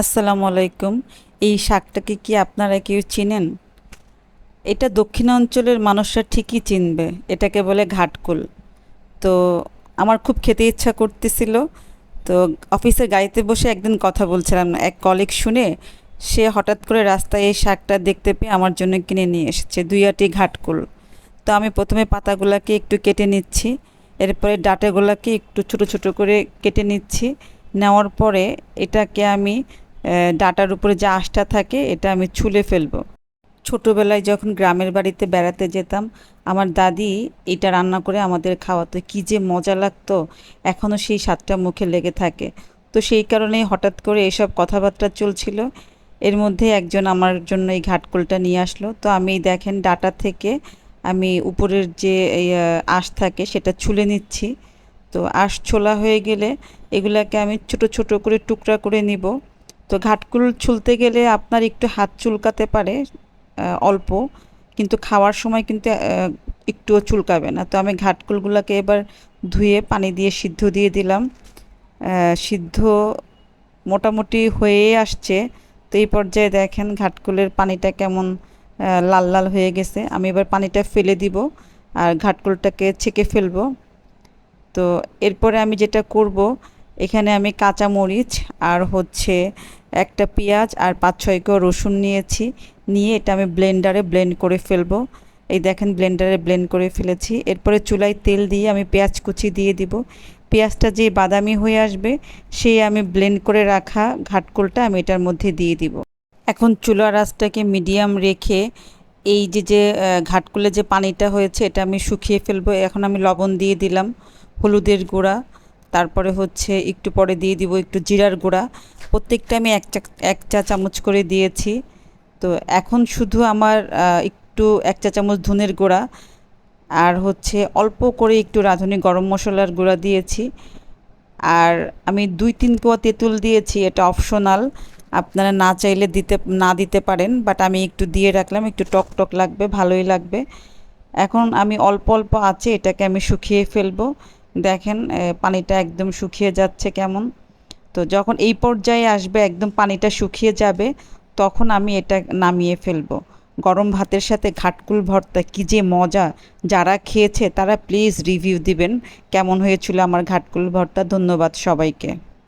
আসসালামু আলাইকুম। এই শাকটাকে কি আপনারা কেউ চিনেন? এটা দক্ষিণাঞ্চলের মানুষরা ঠিকই চিনবে। এটাকে বলে ঘাটকুল। তো আমার খুব খেতে ইচ্ছা করতেছিল। তো অফিসের গাড়িতে বসে একদিন কথা বলছিলাম। এক কলিগ শুনে সে হঠাৎ করে রাস্তায় এই শাকটা দেখতে পেয়ে আমার জন্য কিনে নিয়ে এসেছে। দুই আটি ঘাটকুল। তো আমি প্রথমে পাতাগুলোকে একটু কেটে নিচ্ছি। এরপরে ডাঁটাগুলোকে একটু ছোট ছোট করে কেটে নিচ্ছি। নেওয়ার পরে এটাকে আমি ডাঁটার উপরে যে আঁশটা থাকে এটা আমি ছুলে ফেলব। ছোটোবেলায় যখন গ্রামের বাড়িতে বেড়াতে যেতাম, আমার দাদি এটা রান্না করে আমাদের খাওয়াতো। কী যে মজা লাগতো। এখনও সেই স্বাদটা মুখে লেগে থাকে। তো সেই কারণেই হঠাৎ করে এসব কথাবার্তা চলছিল। এর মধ্যে একজন আমার জন্য এই ঘাটকোলটা নিয়ে আসলো। তো আমি দেখেন ডাটা থেকে আমি উপরের যে আঁশ থাকে সেটা ছুলে নিচ্ছি। তো আঁশ ছোলা হয়ে গেলে এগুলাকে আমি ছোট ছোট করে টুকরা করে নিব। তো ঘাটকুল ছুলতে গেলে আপনার একটু হাত চুলকাতে পারে অল্প, কিন্তু খাওয়ার সময় কিন্তু একটুও চুলকাবে না। তো আমি ঘাটকুলগুলোকে এবার ধুয়ে পানি দিয়ে সিদ্ধ দিয়ে দিলাম। সিদ্ধ মোটামুটি হয়ে আসছে। তো এই পর্যায়ে দেখেন ঘাটকুলের পানিটা কেমন লাল লাল হয়ে গেছে। আমি এবার পানিটা ফেলে দিব আর ঘাটকুলটাকে ছেঁকে ফেলব। তো এরপরে আমি যেটা করব এখানে আমি কাঁচা মরিচ আর হচ্ছে একটা পেঁয়াজ আর পাঁচ ছয় কোয়া রসুন নিয়েছি। নিয়ে এটা আমি ব্লেন্ডারে ব্লেন্ড করে ফেলব। এই দেখেন ব্লেন্ডারে ব্লেন্ড করে ফেলেছি। এরপরে চুলায় তেল দিয়ে আমি পেঁয়াজ কুচি দিয়ে দিব। পেঁয়াজটা যে বাদামি হয়ে আসবে, সেই আমি ব্লেন্ড করে রাখা ঘাটকোলটা আমি এটার মধ্যে দিয়ে দিব। এখন চুলার আঁচটাকে মিডিয়াম রেখে এই যে যে ঘাটকুলে যে পানিটা হয়েছে, এটা আমি শুকিয়ে ফেলব। এখন আমি লবণ দিয়ে দিলাম, হলুদের গুঁড়া। তারপরে হচ্ছে একটু পরে দিয়ে দিব একটু জিরার গুঁড়া। প্রত্যেকটা আমি এক চা এক চা চামচ করে দিয়েছি। তো এখন শুধু আমার একটু এক চা চামচ ধনের গুঁড়া আর হচ্ছে অল্প করে একটু রাঁধুনি গরম মশলার গুঁড়া দিয়েছি। আর আমি দুই তিন কোয়া তেঁতুল দিয়েছি, এটা অপশনাল। আপনারা না চাইলে দিতে, না দিতে পারেন, বাট আমি একটু দিয়ে রাখলাম, একটু টক টক লাগবে, ভালোই লাগবে। এখন আমি অল্প অল্প আছে এটাকে আমি শুকিয়ে ফেলব। দেখেন পানিটা একদম শুকিয়ে যাচ্ছে কেমন। তো যখন এই পর্যায়ে আসবে, একদম পানিটা শুকিয়ে যাবে, তখন আমি এটা নামিয়ে ফেলব। গরম ভাতের সাথে ঘাটকুল ভর্তা কী যে মজা! যারা খেয়েছে, তারা প্লিজ রিভিউ দিবেন। কেমন হয়েছিল আমার ঘাটকুল ভর্তা? ধন্যবাদ সবাইকে।